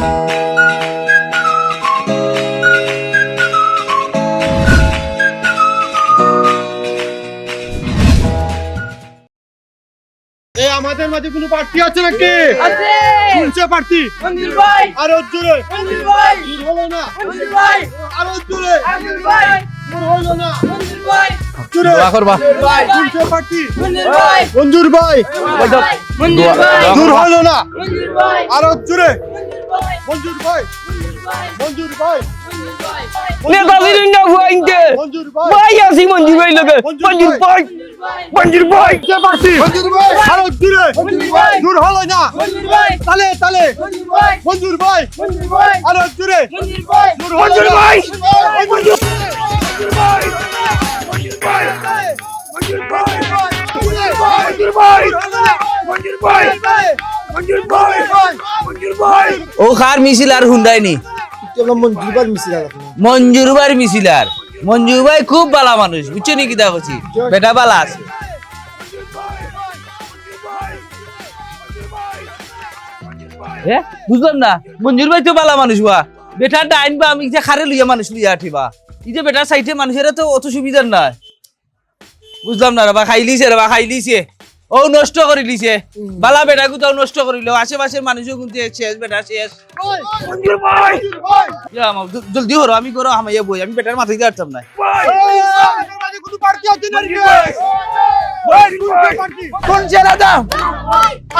এ আমাদের মাঝে কোনো প্রার্থী আছে নাকি আছে শুনছে প্রার্থী মঞ্জুর ভাই আরও জোরে মঞ্জুর ভাই দূর হলো না মঞ্জুর ভাই আরও জোরে মঞ্জুর ভাই দূর হলো না মঞ্জুর ভাই জোরে দোয়া করবা ভাই প্রার্থী মঞ্জুর ভাই মঞ্জুর ভাই মঞ্জুর ভাই দূর হলো না মঞ্জুর ভাই আরও জোরে মঞ্জুর ভাই মঞ্জুর ভাই মঞ্জুর ভাই মঞ্জুর ভাই নেতাজির না মঞ্জুর ভাই ভাই আসি মঞ্জুর ভাই লোকে মঞ্জুর ভাই মঞ্জুর ভাই শুনছে প্রার্থী মঞ্জুর ভাই আরও মঞ্জুর ভাই দূর হলো না মঞ্জুর ভাই তালে তালে মঞ্জুর ভাই মঞ্জুর ভাই মঞ্জুর ভাই আরও জোরে মঞ্জুর ভাই দূর হলো না ভাই মঞ্জুর ও খার মিছিল আর হুন্ডাইনি? মঞ্জুর ভাই মিছিল আর মঞ্জুর ভাই খুব বালা মানুষ বুঝছ নি কিতা কছি বেটা বালা আছে। এ, বুঝলাম না। মঞ্জুর ভাই তো বালা মানুষ বা বেটার ডাইন বা আমি যে খারে লইয়া মানুষ লইয়া আঠিবা এই যে বেটার সাইডে মানুষের তো অত সুবিধার নাই। বুঝলাম না রে খাই লিছে রে খাই লিছে ও নষ্ট করে দিছে। বালা বেটা গুতাও নষ্ট করিল। আশেপাশের মানুষও কিন্তু শেষ বেটা শেষ। জলদি হরো আমি করো আমাইয়া বই আমি বেটার মাথায় পারতাম না। কোনো প্রার্থী কোন ছেলে দাও?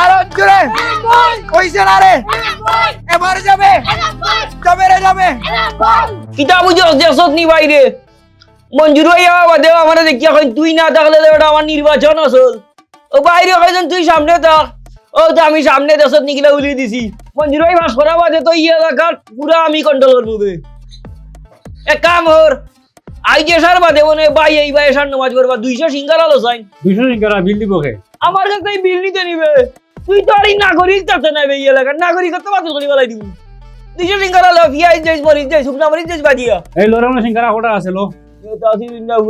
আর জোরে কইছে না রে? এবার যাবে? যাবে রে যাবে? কিতা বুঝো দেশত নি বাইরে মঞ্জুর ভাই আমার দেও আমার দেখিয়া কই তুই না থাকলে তো এটা আমার নির্বাচন আসল। ও বাইরে কইছেন তুই সামনে থাক। ও তো আমি সামনে দেশত নিকিলা উলিয়ে দিছি। মঞ্জুর ভাই মাস করা বাদে তো ইয়ে এলাকার পুরা আমি কন্ট্রোল করব। এক কাম হর আই যে সার বাদে মনে হয় ভাই এই ভাই সার নামাজ পড়বা দুইশো সিঙ্গার আলো চাই। দুশো সিঙ্গারা বিল দিব কে? আমার কাছে বিল নিতে নিবে। তুই তো আর নাগরিক তাতে নাই এই এলাকার। নাগরিকত্ব বাতিল করে বেলাই দিব। দুইশো সিঙ্গার আলো পিয়াজ যাইস মরিচ যাইস শুকনা মরিচ যাইস এই লোরানো সিঙ্গারা কোটা আছে লো?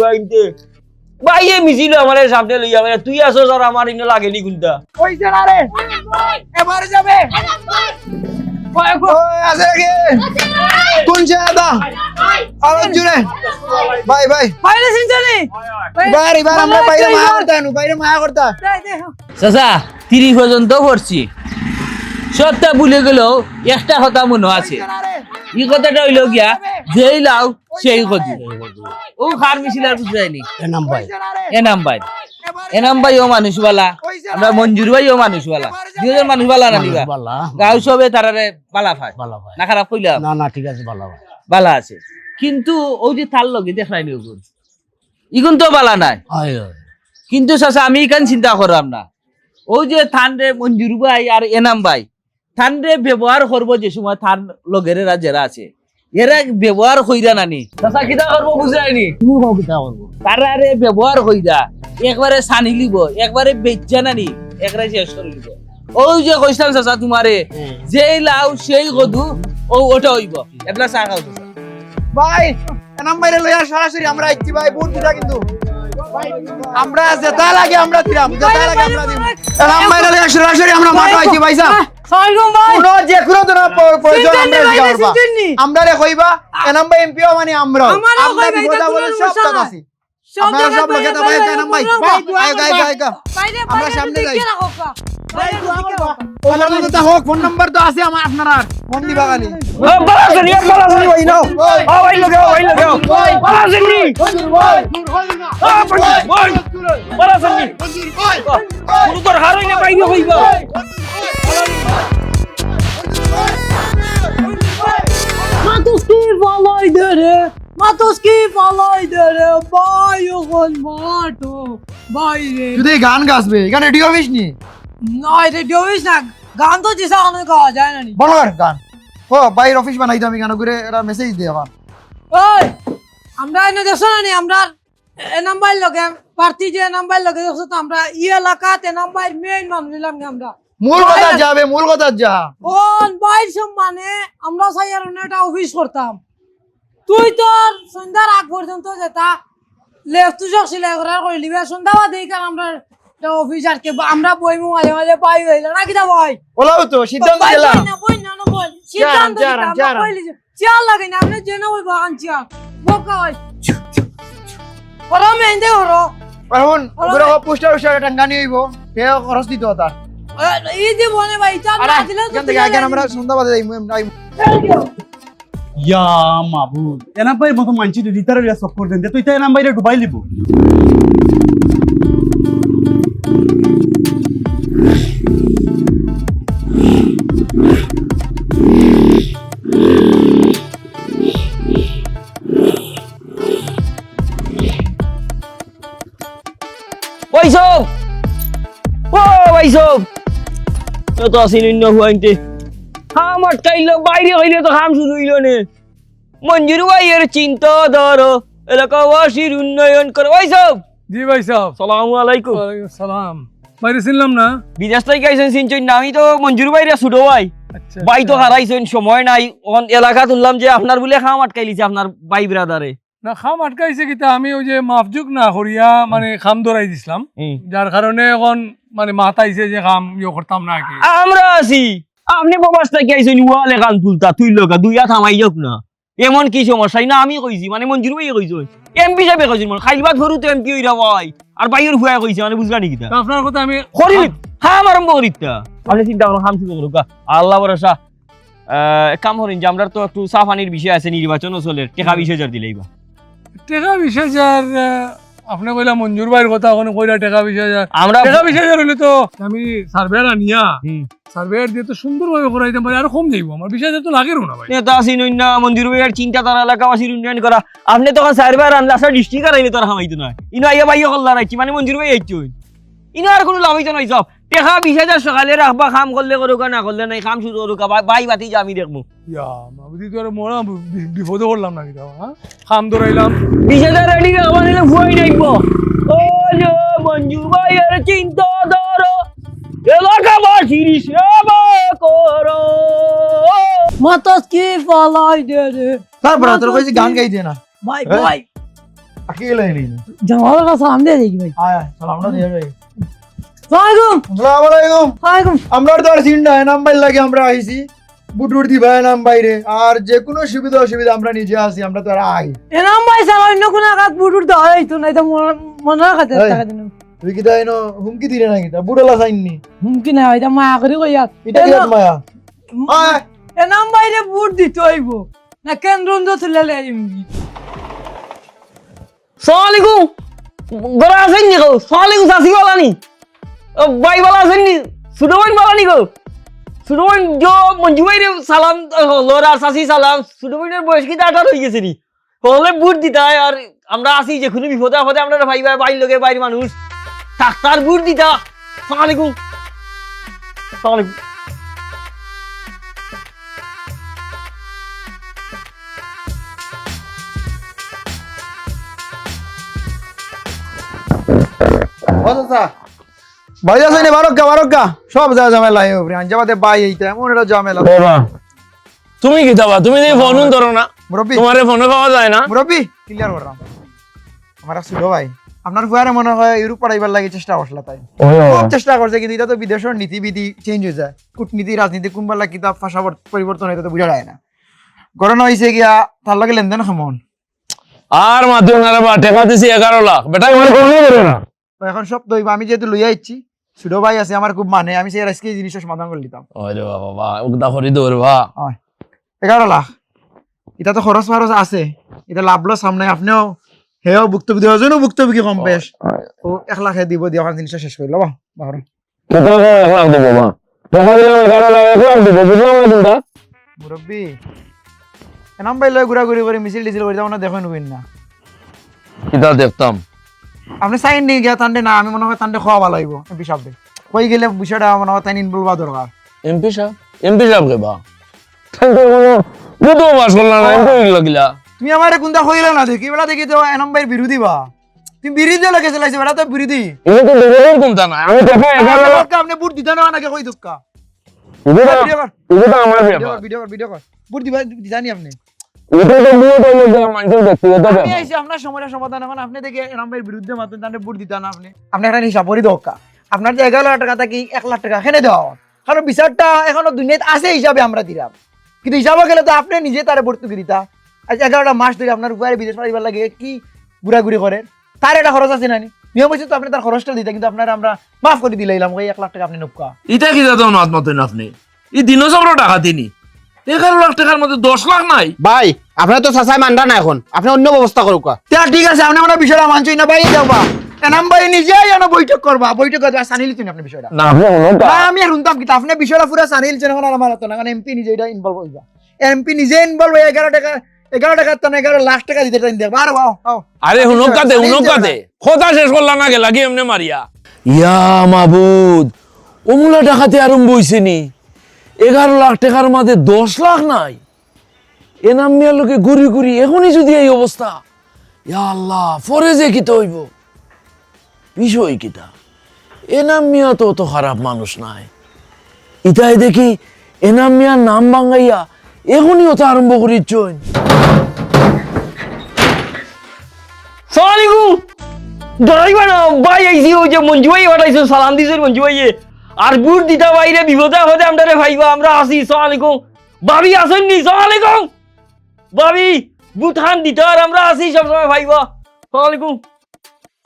ভাই এ মিছিল আমার সামনে লইয়া মানে তুই আসো আর আমার ইনো লাগেনি না রে? এবার যাবে। আছে কে? কোন জায়গা আরও জুড়ে। ভাই ভাই। বাইরে সিনজানি এবার এবার আমরা বাইরে মায়া করতে বাইরে মায়া করতে। চাচা তিরিশ পর্যন্ত পড়ছি। সবটা ভুলে গেলেও একটা কথা মনে আছে। এই কথাটা হইল গিয়া যেই লাও সেই কদি ও খার মিছিল আর এনাম ভাই এনাম ভাই এনাম ভাই ও মানুষ আমরা মঞ্জুর ভাই ও মানুষ বালা দুজন মানুষ বালা না গাঁও সবে তারারে বালা না খারাপ না না ঠিক আছে বালা ভাই বালা আছে। কিন্তু ওই যে তার লগে দেখাই নি ওগুন। ইগুন তো বালা নাই। কিন্তু চাচা আমি এখান চিন্তা করলাম না। ওই যে থান রে মঞ্জুর ভাই আর এনাম ভাই থান রে ব্যবহার করব যে সময় থান লগেরা যারা আছে। এরা ব্যবহার কইরা নানি। চাচা কিতা করব বুঝায়নি তুমি কও কিতা করব? তারা রে ব্যবহার কইরা একবারে সানি লিব একবারে বেচা নানি একবারে শেষ করে লিব। ওই যে কইছিলাম চাচা তোমারে যেই লাউ সেই গধু ও ওটা হইব। এবলা চা খাও চাচা। ভাই এনাম বাইরে লইয়া সরাসরি আমরা আইছি ভাই বহুত দিরা কিন্তু। আমরা যেটা লাগে আমরা দিলাম যেটা লাগে আমরা দিব এনাম বাইরে লইয়া সরাসরি আমরা মাঠে আইছি ভাইসা ভাই কোনো যে কোনো প্রয়োজন আমরা। আমরা কইবা এনাম ভাই এমপিও মানে আমরা আমরা বিপদ এটা সব সমস্যা আছি আপনারা সব লোকে তো ভাই এনাম ভাই আয় গায় গায় গা আমরা সামনে যাই ওলা কথা হোক ফোন নাম্বার তো আছে আমার আপনার ফোন দিবা খালি ও বালাসনি বালাসনি ওই নাও ও ওই লগে ওই লগে বালাসনি ও বই পুরো না বাইরে হইবা গান গাছবে এখানে রেডিও অফিস নি? নয় রেডিও হইস না। গান তো যেসা অনেক গাওয়া যায় না নি। বলো গান। ও বাইর অফিস বানাই আমি গান করে এরা মেসেজ দিয়ে ওই আমরা এনে দেখছ না নি আমরা নাম্বার লগে প্রার্থী যে নাম্বার লগে আমরা ই এলাকাতে নাম্বার মেইন নিলাম আমরা। মূল কথা যাবে মূল কথা যা কোন বাইর সব মানে আমরা চাই আর একটা অফিস করতাম। তুই তোর সন্ধ্যার আগ পর্যন্ত যেটা লেফট সিলাই করার করে লিবে সন্ধ্যা বাদে কারণ আমরা অফিস আর কে আমরা বইমু মাঝে মাঝে পাই হইল না বই? ওলাও তো সিদ্ধান্ত বই দিলাম না বই না না বই। সিদ্ধান্ত চেয়ার, কইলি লাগে না আপনি জেনে ওই বাগান চেয়ার বোকা হয় ওরা মেহেন্দে ওরো এখন ওগুলো পোস্টার উস্টার টাঙ্গানি হইব কে খরচ দিত তার এই যে বনে ভাই আরে না দিলে আমরা সন্ধ্যাবাদে যাইমু যাইমু। ইয়া মাবুদ এনা ভাই মতো মানছি রিতারে রিয়া সব করে দেন তুই তাই নাম বাইরে ডুবাই লিব। তো আসিল হুয়াইতে হাম আটকাইলো বাইরে হইলে তো হাম শুরু হইল নে। মঞ্জুর ভাইয়ের চিন্তা ধরো এলাকাবাসীর উন্নয়ন করো। ওইসব জি ভাই সাহেব। সালামু আলাইকুম। ওয়ালাইকুম সালাম। বাইরে ছিলাম না? বিদেশ থেকে আইসেন চিনছেন না আমি তো মঞ্জুর ভাইরে ছোট ভাই। আচ্ছা ভাই তো হারাইছেন সময় নাই। অন এলাকা তুললাম যে আপনার বলে খাম আটকাইলিছে আপনার ভাই ব্রাদারে না খাম আটকাইছে কিতা আমি ওই যে মাফজুক না করিয়া মানে খাম ধরাই দিছিলাম। যার কারণে এখন মানে মাথাইছে যে খাম ইয়ে করতাম না কি। আমরা আছি। আপনি প্রবাস থেকে আইসেন ওয়ালে কান তুলতা তুই লোকা দুই হাত হামাই যাক না। এমন কি সমস্যা না আমি কইছি মানে মঞ্জুর ভাই কইছো। এমপি সাহেবে কইছেন মানে খাইবাত ভরু তো এমপি হইরা ভাই আর বাইয়ের হুয়া কইছে মানে বুঝলা নাকি আপনার কথা আমি করিলি হাম আরম্ভ করিতা আপনি চিন্তা করুন হাম শুরু করুক আল্লাহ ভরসা আহ, কাম করেন যে আমরা তো একটু সাফানির বিষয় আছে নির্বাচন চলে টেকা বিশ হাজার দিলেই বা টেকা বিশ হাজার আপনি কইলা মঞ্জুর ভাইয়ের কথা ওখানে কইলা টেকা বিশ হাজার আমরা টেকা বিশ হাজার হইলে তো আমি সার্ভেয়ার আনিয়া সার্ভেয়ার দিয়ে তো সুন্দরভাবে করাইতে পারি আর কম যাইব। আমার বিশ হাজার তো লাগেরও না ভাই। নেতা আছি নইনা মঞ্জুর ভাইয়ের চিন্তা তারা এলাকাবাসীর উন্নয়ন করা। আপনি তখন সার্ভার আনলে আসা ডিস্ট্রিক্ট আর আইলে তারা হামাইতো না। ইনো আইয়া কল্লা রাখছি মানে মঞ্জুর ভাই আইছো ইনো আর কোনো লাভ হইতো নাই সব। টেকা বিশ হাজার সকালে রাখবা কাম করলে করুকা না করলে নাই কাম শুরু করুকা বাই বাতি যা আমি দেখব ইয়া তো মোরা বিপদে পড়লাম না কিতা হ্যাঁ খাম ধরাইলাম বিশ হাজার রেডি রাখবা নিলে ভুয়াই নাইবো ও যে ভাইয়ের চিন্তা ধরো এলাকাবাসীর সেবা করো মাতাস কি পালাই দে রে তারপরে তোর কইছি গান গাই দে না। ভাই? ভাই। আকি গেলে নি জামালের কাছে দেখি ভাই। আয় সালামটা দিয়ে ভাই আমরা তো আর চিন্তা নাম বাইর লাগে আমরা আইছি। বুটুর দিবা নাম বাইরে আর যে কোনো সুবিধা অসুবিধা আমরা নিজে আছি আমরা তো আর আই। এনাম ভাই সালা অন্য কোনো আঘাত বুটুর দেওয়া হইতো না এটা মনে রাখাতে টাকা দিন। তুই কি তাই হুমকি দিলে নাকি? তা বুড়ালা চাইননি হুমকি না এটা মায়া করে কই এটা কি মায়া? আয়। এনাম বাইরে বুট দিতে হইব। না কেন্দ্র তুলে লে এমনি সালামালাইকুম। গরা আছেন নি গো সালামালাইকুম সাসি वाला নি ও ভাই ভালো আছেন নি? ছোট ভাই ভালো নি গো? ছোট ভাই জো মঞ্জু ভাই সালাম লোরা শাসি সালাম। ছোট ভাইয়ের বয়স কিন্তু আঠারো হয়ে গেছে নি। হলে বুট দিতাই আর আমরা আসি যে কোনো বিপদে আপদে, আমরা ভাই ভাই বাইর লোকে বাইর মানুষ। ডাক্তার বুট দিতা সালামালাইকুম সালামালাইকুম What's that? ভাই আছে নি বারক্কা বারক্কা। সব যা ঝামেলা এই উপরে বাই এইটা এমন একটা ঝামেলা। তুমি কি দাবা তুমি ফোন ধরো না মুরব্বী। তোমারে ফোনে পাওয়া যায় না। মুরব্বী ক্লিয়ার করলাম। আমার ছোট ভাই। আপনার ফুয়ারে মনে হয় ইউরোপ পড়াইবার লাগে চেষ্টা করছিল তাই। খুব চেষ্টা করছে কিন্তু এটা তো বিদেশের নীতিবিধি চেঞ্জ হয়ে যায়। কূটনীতি রাজনীতি কোনবার কিতাব ভাষা পর- পরিবর্তন হইতে তো বোঝা যায় না। ঘটনা হয়েছে গিয়া তার লগে লেনদেন সমন আর মাধ্যমে না বা টেকা দিছি এগারো লাখ। বেটা আমার ফোনই না। এখন সব তো আমি যেহেতু লইয়া ইচ্ছি ছোট ভাই আছে আমার খুব মানে আমি সেই আজকে এই জিনিসটা সমাধান করে ওরে বাবা উগদা করি দৌড় বা এগারো লাখ। এটা তো খরচ ফারচ আছে। এটা লাভ লস সামনে আপনিও হেও ভুক্তভোগী ভুক্তভোগী কম বেশ। তো এক লাখে দিব দিয়ে ওখানে জিনিসটা শেষ করে লবা বাহর এক লাখ দেবো বা টাকা দিলাম এগারো লাখ এক লাখ দেবো বুঝলাম না চিন্তা মুরব্বী এনাম পাই লয় ঘুরাঘুরি করে মিছিল টিছিল করে তেমন দেখো নবেন না। কিতা দেখতাম। আপনি সাইন নিয়ে গিয়া তান্ডে না আমি মনে হয় তান্ডে খাওয়া ভালো হইব এমপি সাহেব কই গেলে বিষয়টা মনে হয় তাই ইনভলভ হওয়া দরকার। এমপি সাহেব? এমপি সাহেব কে বা? দুটো মাস করলাম না এমপি লাগিলা তুমি আমার কোনটা হইলে না দেখি বেলা দেখি তো এনাম ভাইয়ের বিরোধী বা। তুমি বিরোধী লাগে চালাইছে বেলা তো বিরোধী। এটা তো দেবের কমতা না আমি লাখ আপনি বুট দিতে না নাকি কই এটা ভিডিও কর আমার ভিডিও কর ভিডিও কর ভিডিও কর বুট দিবা জানি আপনি। এটা তো বিয়েটার মধ্যে মানুষের ব্যক্তিগত আমি ব্যাপার। আইছি আপনার সমস্যার সমাধান এখন আপনি দেখে এনাম বিরুদ্ধে মাতুন তাহলে বুট দিতে আপনি। আপনি একটা হিসাব করি দোকা আপনার যে এগারো লাখ টাকা থাকি এক লাখ টাকা এখানে দেওয়া কারণ বিচারটা এখনও দুনিয়াতে আছে হিসাবে আমরা দিলাম। কিন্তু হিসাবে গেলে তো আপনি নিজে তারে ভর্তুকি দিতা। আজ এগারোটা মাস ধরে আপনার উপরে বিদেশ পাড়িবার লাগে কি ঘুরাঘুরি করেন? তার একটা খরচ আছে নানি। নিয়ম হয়েছে তো আপনি তার খরচটা দিতে কিন্তু আপনার আমরা মাফ করে দিলাম ওই এক লাখ টাকা আপনি নৌকা ইটা কি দাদা আপনি? ই দিনচক্র টাকা তিনি এগারো লাখ টাকার মধ্যে দশ লাখ নাই। ভাই আপনার তো চাচাই মান্দা না এখন। আপনি অন্য ব্যবস্থা করুক তা ঠিক আছে আপনি আমরা বিষয়টা মানছই না বাইরে যাবা এনাম ভাই নিজেই এনে বৈঠক করবা। বৈঠক করবা সানি লিছেন আপনি বিষয়টা? না আপনি আমি শুনতাম কিন্তু আপনি বিষয়টা পুরো সানি লিছেন এখন আমার হাতে না কারণ এমপি নিজে এটা ইনভলভ হইবা এমপি নিজে ইনভলভ হয়ে এগারো টাকা এগারো টাকা তো এগারো লাখ টাকা দিতে টাইম দেখবা। আর বাও আরে হুনক কাতে হুনক কথা শেষ করলাম না গেলা কি এমনি মারিয়া? ইয়া মাবুদ অমুলা টাকাতে আরম্ভ হইছে নি। এগারো লাখ টাকার মাঝে দশ লাখ নাই। এনাম মিয়ার লোকে ঘুরি ঘুরি, এখনই যদি এই অবস্থা, ইয়া আল্লাহ ফরে যে কিতা হইব? বিষয় কিতা? এনাম মিয়া তো অত খারাপ মানুষ নাই। ইতাই দেখি এনাম মিয়ার নাম বাঙ্গাইয়া এখনই অত আরম্ভ করিচ্ছইন সালামালাইকুম ডরাইবা না, ভাই আইছি ওই যে মঞ্জু ভাই পাঠাইছো, সালাম দিছো মঞ্জু ভাইয়ে। আর গুড় দিতা বাইরে বিপদে হতে আমরা ভাইবা, আমরা আসি সালামালাইকুম ভাবি আসেন নি সালামালাইকুম ভাবি, বুট খান দিতা আর আমরা আসি, সবসময় ভাইবা। সালামালাইকুম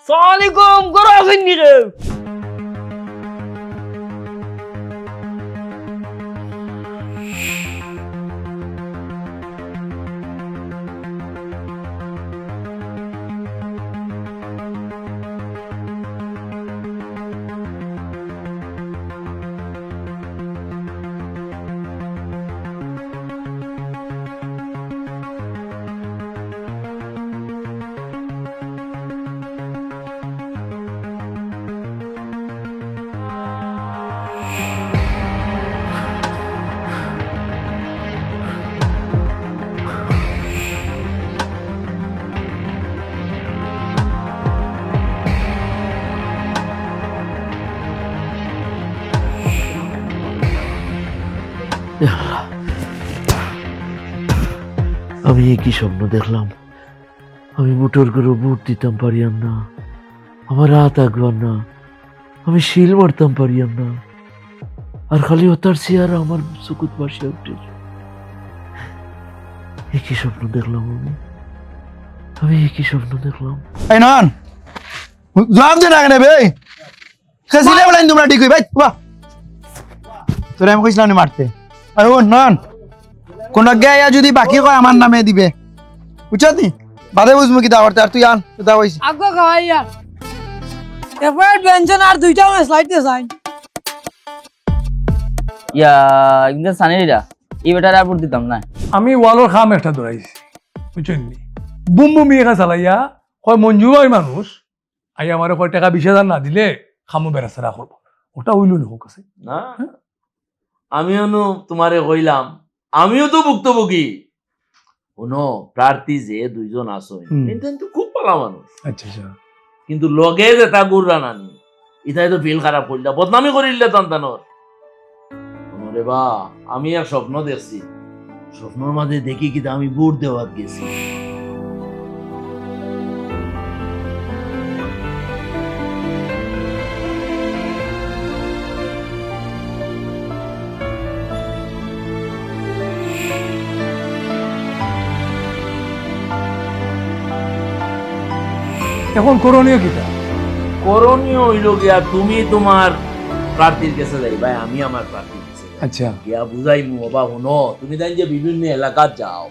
সালামালাইকুম করে আসেন নি রে। আমি একই স্বপ্ন দেখলাম। আমি মোটর করে বুট দিতাম পারিয়াম না। আমার রাত আগবার না। আমি শিল মারতাম পারিয়াম না। আর খালি ওতার চেয়ার আমার চকুত বাসিয়া উঠে। একই স্বপ্ন দেখলাম আমি। আমি একই স্বপ্ন দেখলাম। এই নন জবাব দে না কেন বে খেসিলে বলেন তোমরা ঠিক হই ভাই বাহ। তোরে আমি কইছিলাম মারতে। আর ও নন কোন গায়া যদি বাকি কয় আমার নামে দিবে। বুঝছ নি? বাদে বুঝব কি দাওয়ার আর তুই আন দাও হইছে আগে খাওয়াই আর ব্যঞ্জন আর দুইটা স্লাইড যাই ইয়া কিন্তু সানিরা এই বেটার আর দিতাম না আমি ওয়ালোর খাম একটা ধরাইছি বুঝছেন নি? বুম বুম একা চালাইয়া কয় মঞ্জু ভাই মানুষ। আই আমার কয় টাকা বিশ হাজার না দিলে খামো বেড়াচেরা করব ওটা হইল নি হোক আছে। না। আমিও নো তোমারে কইলাম আমিও তো ভুক্তভোগী। কোনো প্রার্থী যে দুইজন আসো কিন্তু খুব পালা মানুষ। আচ্ছা আচ্ছা। কিন্তু লগে যে তা গুড়রা নানি ইতাই তো ফিল খারাপ করিলা বদনামি করিলে তান্তানোর। রে বা আমি আর স্বপ্ন দেখছি। স্বপ্নর মাঝে দেখি কি আমি বুট দেওয়াত গেছি। এখন করণীয় কিটা করণীয় হইল গিয়া তুমি তোমার প্রার্থীর কাছে যাই। ভাই আমি আমার প্রার্থীর কাছে আচ্ছা। গিয়া বুঝাই মু বাবা তুমি তাই যে বিভিন্ন যাও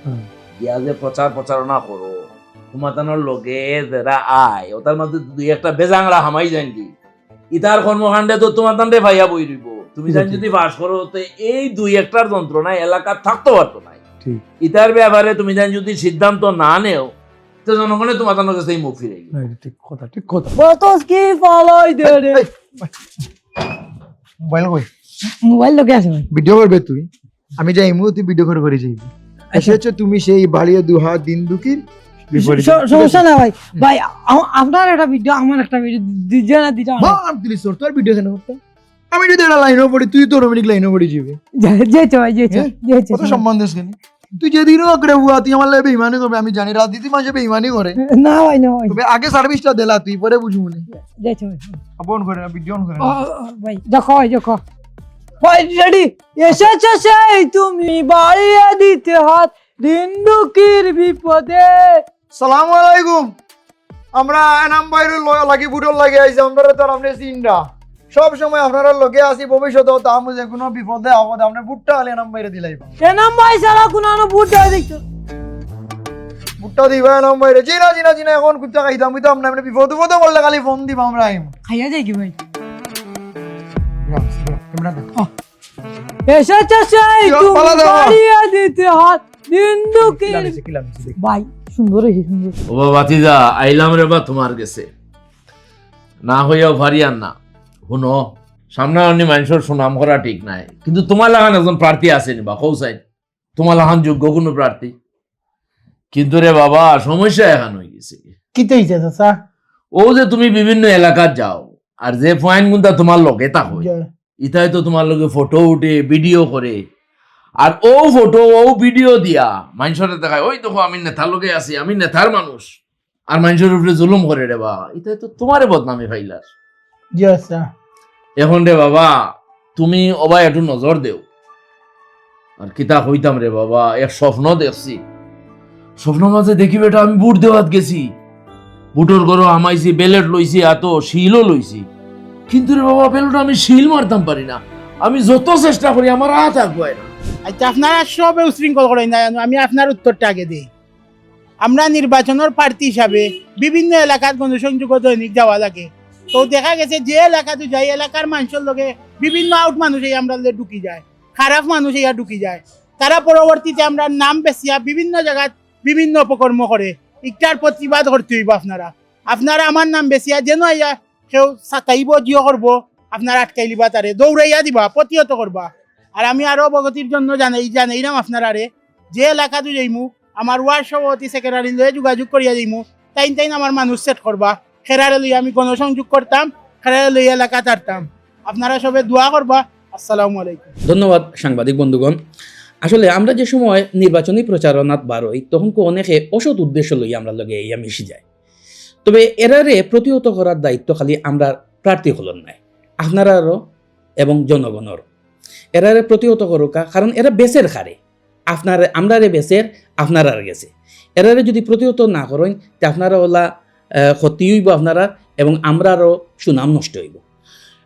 গিয়া যে প্রচার প্রচারণা করো তোমাতানোর লগে যারা আয় ওটার মধ্যে দুই একটা বেজাংরা হামাই যান কি? ইতার কর্মকাণ্ডে তো তোমার তান্ডে ভাইয়া বই রইব। তুমি জান যদি বাস করো তো এই দুই একটার যন্ত্রণা এলাকার থাকতে পারতো নাই। ঠিক। ইতার ব্যাপারে তুমি জান যদি সিদ্ধান্ত না নেও তো জনগণে তোমার তানোর কাছে মুখ ফিরে এটা ঠিক কথা ঠিক কথা। বতস কি ফলাই দে রে? মোবাইল কই? মোবাইল লোকে আছে ভাই। ভিডিও করবে তুই? আমি যাই মুহূর্তে ভিডিও করে করে যাইবি। এসে হচ্ছে তুমি সেই বাড়িয়ে দুহাত দিন দুকির সমস্যা না ভাই। ভাই আপনার একটা ভিডিও আমার একটা ভিডিও দুজন না দুজন বাপ দিলি তোর তোর ভিডিও কেন করতাম আমি যদি একটা লাইনও পড়ি তুই তো অটোমেটিক লাইনও পড়ি যাবে। যেতে ভাই যেতে হ্যাঁ? যেতে কত সম্মান দিস কেন? তুই যেদিনও করে বুয়া তুই আমার লাগে বেইমানি করবে। আমি জানি রাজনীতি মাঝে বেইমানি করে। না ভাই না ভাই। তবে আগে সার্ভিসটা দিলা তুই পরে বুঝব না। আপন করে করে ভাই দেখো দেখো। এসেছে সেই তুমি বাড়িয়ে দিতে হাত দিন দুঃখীর বিপদে। সালাম আলাইকুম। আমরা এনাম বাইরে লাগি বুটল লাগে আইছি আমরা তো আপনি চিন্তা সব সময় আপনারা লগে আসি ভবিষ্যতেও তা আমি যে কোনো বিপদে আপদে আপনি বুটটা আলে এনাম বাইরে দিলাই ভাই সারা বুটটা দিবা এনাম বাইরে। চিনা চিনা চিনা এখন কুত্তা খাইতাম এমনি বিপদ বিপদে করলে খালি ফোন দিবা আমরা আইম। খাইয়া যাই কি ভাই? এসেছে সেই তুমি পালা দাও। বাড়িয়ে দিতে হাত দিন ভাই সুন্দর সুন্দর ও বাবা তিদা আইলাম রে বা তোমার গেছে না হইয়াও ভারিয়ান না। শুনো সামনে অন্য মানুষের সুনাম করা ঠিক নাই। কিন্তু তোমার লাগান একজন প্রার্থী আসেনি বা কৌসাই তোমার লাগান যোগ্য কোনো প্রার্থী কিন্তু রে বাবা সমস্যা এখন হয়ে গেছে। কি হইছে চাচা? ও যে তুমি বিভিন্ন এলাকাত যাও আর যে পয়েন্ট গুনটা তোমার লগে তা হয়। ইতাই তো তোমার লগে ফটো উঠে ভিডিও করে আর ও ফটো ও ভিডিও দিয়া মানুষের দেখায় ওই দেখো আমি নেতার লগে আছি আমি নেতার মানুষ আর মানুষের উপরে জুলুম করে রে বা ইতাই তো তোমারে বদনামি ফাইলার জি আচ্ছা এখন রে বাবা তুমি অবা একটু নজর দেও। আর কিতা হইতাম রে বাবা এক স্বপ্ন দেখছি। স্বপ্ন মাঝে দেখি বেটা আমি বুট দেওয়াত গেছি। বুটোর ঘরও আমাইছি বেলেট লইছি এত শিলও লইছি। কিন্তু রে বাবা বেলট আমি শিল মারতাম পারি না। আমি যত চেষ্টা করি আমার হাত আগুয়ায় না। আচ্ছা আপনারা সব উশৃঙ্খল করেন না জানো, আমি আপনার উত্তরটা আগে দিই। আমরা নির্বাচনের প্রার্থী হিসাবে বিভিন্ন এলাকাত গণসংযোগ দৈনিক যাওয়া লাগে। তো দেখা গেছে যে এলাকাতে যাই এলাকার মানুষের লগে বিভিন্ন আউট মানুষ এই আমরা ঢুকি যায়, খারাপ মানুষ ইয়া ঢুকি যায়। তারা পরবর্তীতে আমরা নাম বেচিয়া বিভিন্ন জায়গাত বিভিন্ন অপকর্ম করে। ইটার প্রতিবাদ করতে হইব আপনারা। আপনারা আমার নাম বেচিয়া যেন ইয়া কেউ চাতাইব জিও করব, আপনারা আটকাইলিবা তারে, দৌড়াইয়া দিবা, প্রতিহত করবা। আর আমি আরও অবগতির জন্য জানাই জানাইলাম আপনারা রে যে এলাকাতে যাইমু, আমার ওয়ার্ড সভাপতি সেক্রেটারি লয়ে যোগাযোগ করিয়া যাইমু, তাইন তাইন আমার মানুষ সেট করবা। খেরারে লইয়া আমি গণসংযোগ করতাম খেরারে লইয়া এলাকা তারতাম আপনারা সবে দোয়া করবা। আসসালামু আলাইকুম। ধন্যবাদ সাংবাদিক বন্ধুগণ। আসলে আমরা যে সময় নির্বাচনী প্রচারণাত বারোই, তখন অনেকে অসৎ উদ্দেশ্য লইয়া আমরা লগে ইয়া মিশি যায় তবে এরারে প্রতিহত করার দায়িত্ব খালি আমরা প্রার্থী হলন নাই, আপনারারও এবং জনগণের এরারে প্রতিহত করুকা, কারণ এরা বেসের খারে। আপনার আমরারে বেসের, আপনারার গেছে। এরারে যদি প্রতিহত না করেন তে আপনারা ওলা ক্ষতি হইব আপনারা এবং আমরারও সুনাম নষ্ট হইব।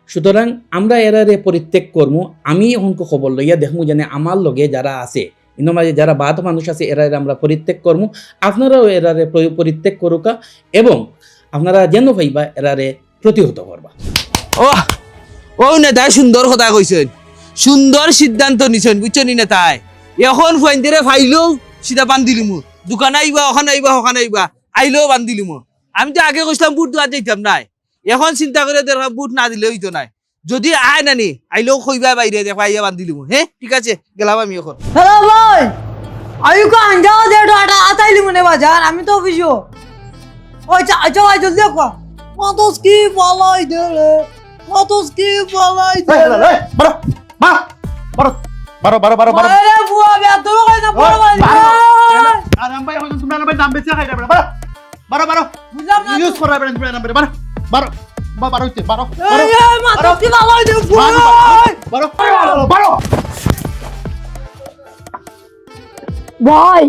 সুতরাং আমরা এরারে পরিত্যাগ করমু, আমি অঙ্ক খবর লইয়া দেখমু জানে আমার লগে যারা আছে ইনো মাঝে যারা বাদ মানুষ আছে, এরারে আমরা পরিত্যাগ করমু। আপনারাও এরারে পরি- পরিত্যাগ করুকা এবং আপনারা যেন পাইবা এরারে প্রতিহত করবা। ও ও নেতাই সুন্দর কথা কইছেন। সুন্দর সিদ্ধান্ত নিছেন, বুঝছেন নেতাই এখন ফাইন্দিরে ফাইলেও সিধা বান্ধিলিমু দোকান আইবা, ওখান আইবা ওখান আইবা, আইলেও বান্ধিলিমু আমি তো আগে কইছিলাম বুট দেওয়া যাইতাম নাই। এখন চিন্তা করে দেখা বুট না দিলে হইতো নাই। যদি আয় নানি আইলেও কইবা বাইরে দেখবা আইয়া বান্ধিলিমু হ্যাঁ ঠিক আছে গেলাম আমি এখন। হ্যালো ভাই আয়ু কা আঞ্জাও দে আটা আতাইলি মনে বাজার আমি তো অফিসও ওই চা আচ্ছা ভাই জলদি কো কত কি বলাই দে রে? কত কি বলাই দে রে? বারো বারো বারো বারো বারো বারো আরে বুয়া বে তোর কই না বড় ভাই আর আম ভাই এখন তুমি আনাম ভাই দাম বেশি খাই যাবে বারো। বারো বারো। বুঝলাম না ইউজ করা তুমি আনাম ভাই বারো। বারো বা- বারো হইছে বারো বারো বারো। বারো ভাই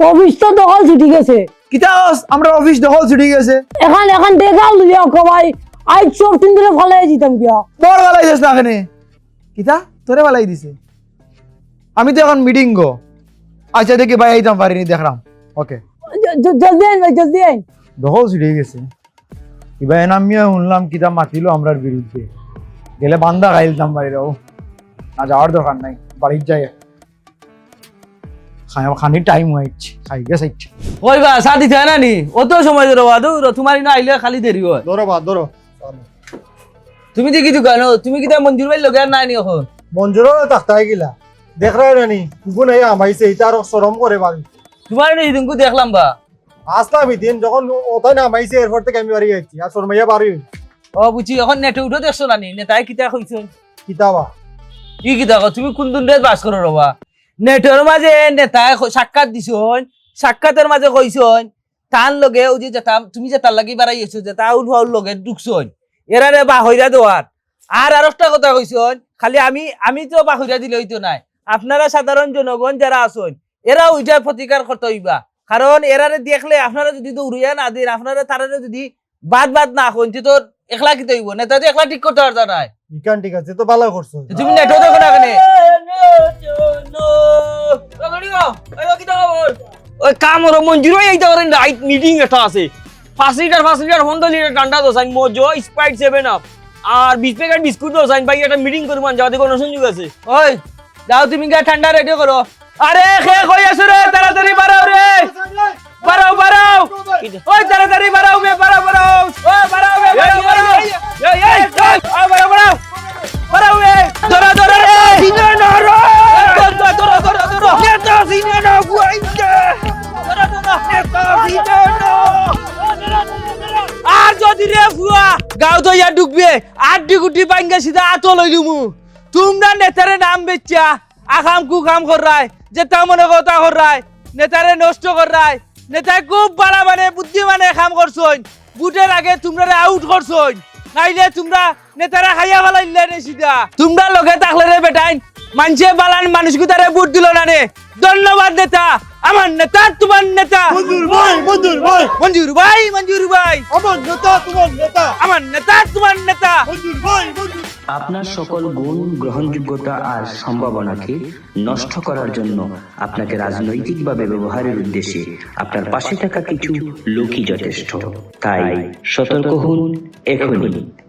অফিস তো দখল ছুটি গেছে। কিতা আমরা অফিস দখল ছুটি গেছে। এখন এখন দেখাল লিয়া কো ভাই। আজ সব দিন ধরে ফলাই যেতাম কিয়া। তোর বেলাই দিস না এখানে? কিতা? তোরে বেলাই দিছে। আমি তো এখন মিটিং গো। আচ্ছা দেখি ভাই আইতাম পারিনি দেখলাম ওকে জলদি আইন ভাই জলদি আইন। দখল ছুটে গেছে। এবার এনামিয়া শুনলাম কিতা মাতিলো আমরার বিরুদ্ধে। গেলে বান্দা খাইলতাম বাড়িরাও না যাওয়ার দরকার নাই বাড়ির যাই। খানি টাইম হয়েছে খাই গেছে ওই বা চা দিতে হয় না নি? অত সময় ধরো দৌড় তোমার না আইলে খালি দেরি হয়। ধরো বা ধরো। তুমি যে কি দোকান তুমি কি মঞ্জুর ভাই লগে নাই নি এখন? মঞ্জুরও তাক্তাই গিলা। দেখ রায় রানি গুণ এই আমাইছে এটা আরও সরম করে পারি তোমার দেখলাম বা। আসলাম দিন যখন ওটাই নামাইছে এরপর থেকে আমি বাড়ি আর শর্মাইয়া বাড়ি ও বুঝছি এখন নেটে উঠে দেখছ না নি নেতাই কিতা কইছে কিতাবা ই কিতা তুমি কোন দিন বাস করো রবা নেটের মাঝে নেতাই সাক্ষাৎ দিছন সাক্ষাতের মাঝে কইছন তার লগে ও যে তুমি যে তার লাগি বাড়াই আছো যে তা উল লগে ঢুকছন এরারে বা হইরা দেওয়ার আর আর একটা কথা কইছন খালি আমি আমি তো বাহুরা দিলে হইতো নাই। আপনারা সাধারণ জনগণ যারা আছেন এরা ওইটার প্রতিকার করতে হইবা কারণ এরারে দেখলে আপনারা যদি দৌড়িয়া না দিন আপনারা তারা যদি বাদ বাদ না হন তো একলা কিতে হইব নেতা তো একলা ঠিক করতে পারতা নাই ইকান ঠিক আছে তো ভালো করছ। তুমি নেটও দেখো না কেন ওই কামর মঞ্জুর এইটা করেন রাইট মিটিং একটা আছে। পাঁচ লিটার পাঁচ লিটার পনেরো লিটার ঠান্ডা দোসাইন মজো স্প্রাইট সেভেন আপ আর বিশ প্যাকেট বিস্কুট দোসাইন ভাই একটা মিটিং করব যাওয়াতে কোনো সুযোগ আছে। ওই যাও তুমি গা ঠান্ডা রেডি করো। আরে খে কই আছো রে? তাড়াতাড়ি বাড়াও রে। বাড়াও বাড়াও। ওই তাড়াতাড়ি বাড়াও মে বাড়াও বাড়াও। ওই বাড়াও মে বাড়াও বাড়াও। এই এই এই বাড়াও বাড়াও। বাড়াও রে ধরো ধরো রে। সিনা না রে। ধরো ধরো ধরো ধরো নেতা সিনা না গুয়াইতে ধরো ধরো। নেতা সিনা না। আর যদি রে ফুয়া গাও তো ইয়া ঢুকবে আর ডিগুটি বাঙ্গা সিধা আতো লই দিমু তোমরা নেতারে নাম বেচ্চা। আখাম কুখাম করায় যেটা মনে কথা করায় নেতারে নষ্ট করায় নেতায় খুব বাড়া মানে বুদ্ধি মানে কাম করছইন। বুটের আগে তোমরা আউট করছইন। নাইলে তোমরা নেতারা খাইয়া ফেলাইলে রে সিধা। তোমরা লগে থাকলে রে বেটাইন মানুষে বালান মানুষ গুতারে বুট দিল না রে ধন্যবাদ নেতা আমার নেতা তোমার নেতা। মঞ্জুর ভাই মঞ্জুর ভাই। মঞ্জুর ভাই মঞ্জুর ভাই। আমার নেতা তোমার নেতা। আমার নেতা তোমার নেতা। মঞ্জুর ভাই মঞ্জুর আপনার সকল গুণ, গ্রহণযোগ্যতা আর সম্ভাবনাকে নষ্ট করার জন্য আপনাকে রাজনৈতিকভাবে ব্যবহারের উদ্দেশ্যে আপনার পাশে থাকা কিছু লোকই যথেষ্ট। তাই সতর্ক হন, এখনই।